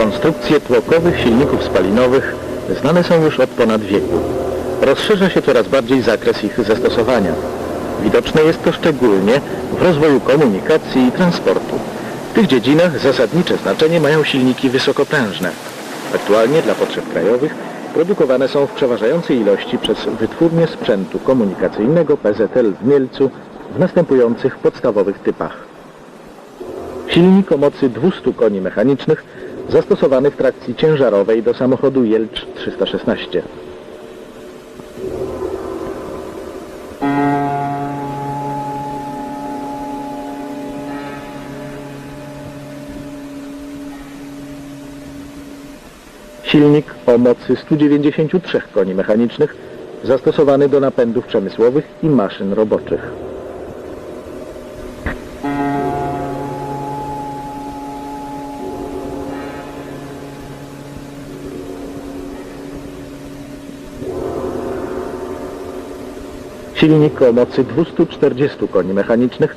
Konstrukcje tłokowych silników spalinowych znane są już od ponad wieku. Rozszerza się coraz bardziej zakres ich zastosowania. Widoczne jest to szczególnie w rozwoju komunikacji i transportu. W tych dziedzinach zasadnicze znaczenie mają silniki wysokoprężne. Aktualnie dla potrzeb krajowych produkowane są w przeważającej ilości przez wytwórnię sprzętu komunikacyjnego PZL w Mielcu w następujących podstawowych typach. Silnik o mocy 200 koni mechanicznych zastosowany w trakcji ciężarowej do samochodu Jelcz 316. Silnik o mocy 193 koni mechanicznych zastosowany do napędów przemysłowych i maszyn roboczych. Silnik o mocy 240 koni mechanicznych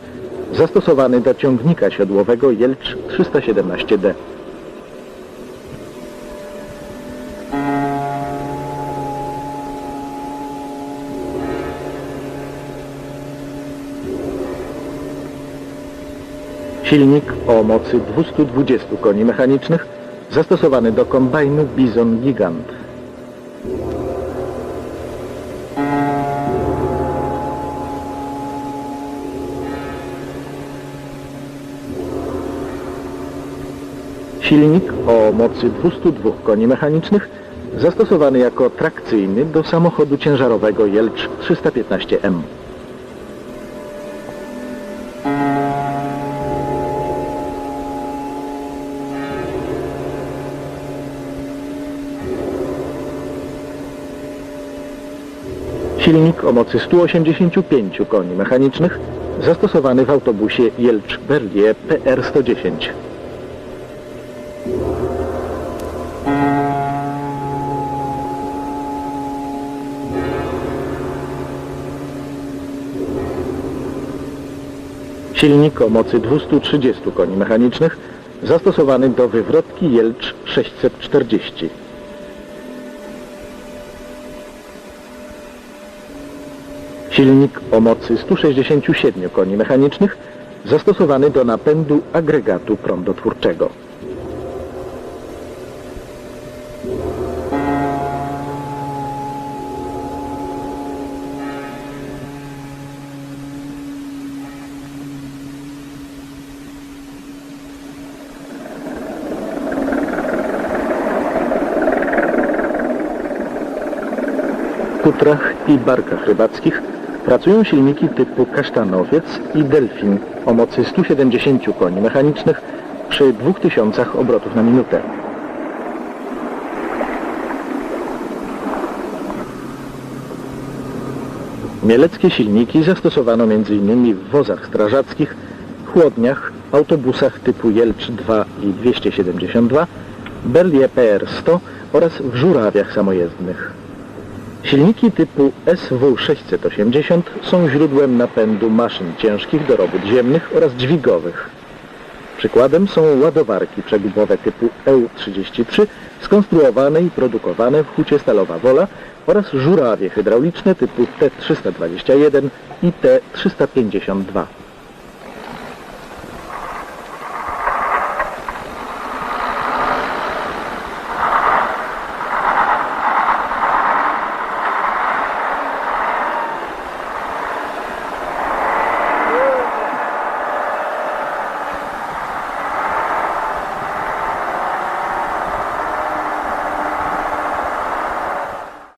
zastosowany do ciągnika siodłowego Jelcz 317D. Silnik o mocy 220 koni mechanicznych zastosowany do kombajnu Bizon Gigant. Silnik o mocy 202 koni mechanicznych zastosowany jako trakcyjny do samochodu ciężarowego Jelcz 315M. Silnik o mocy 185 koni mechanicznych zastosowany w autobusie Jelcz Berlier PR-110. Silnik o mocy 230 koni mechanicznych zastosowany do wywrotki Jelcz 640. Silnik o mocy 167 koni mechanicznych zastosowany do napędu agregatu prądotwórczego. Kutrach i barkach rybackich pracują silniki typu kasztanowiec i delfin o mocy 170 koni mechanicznych przy 2000 obrotów na minutę. Mieleckie silniki zastosowano m.in. w wozach strażackich, chłodniach, autobusach typu Jelcz 2 i 272 Berlier PR-100 oraz w żurawiach samojezdnych. Silniki typu SW680 są źródłem napędu maszyn ciężkich do robót ziemnych oraz dźwigowych. Przykładem są ładowarki przegubowe typu EU33 skonstruowane i produkowane w hucie Stalowa Wola oraz żurawie hydrauliczne typu T321 i T352.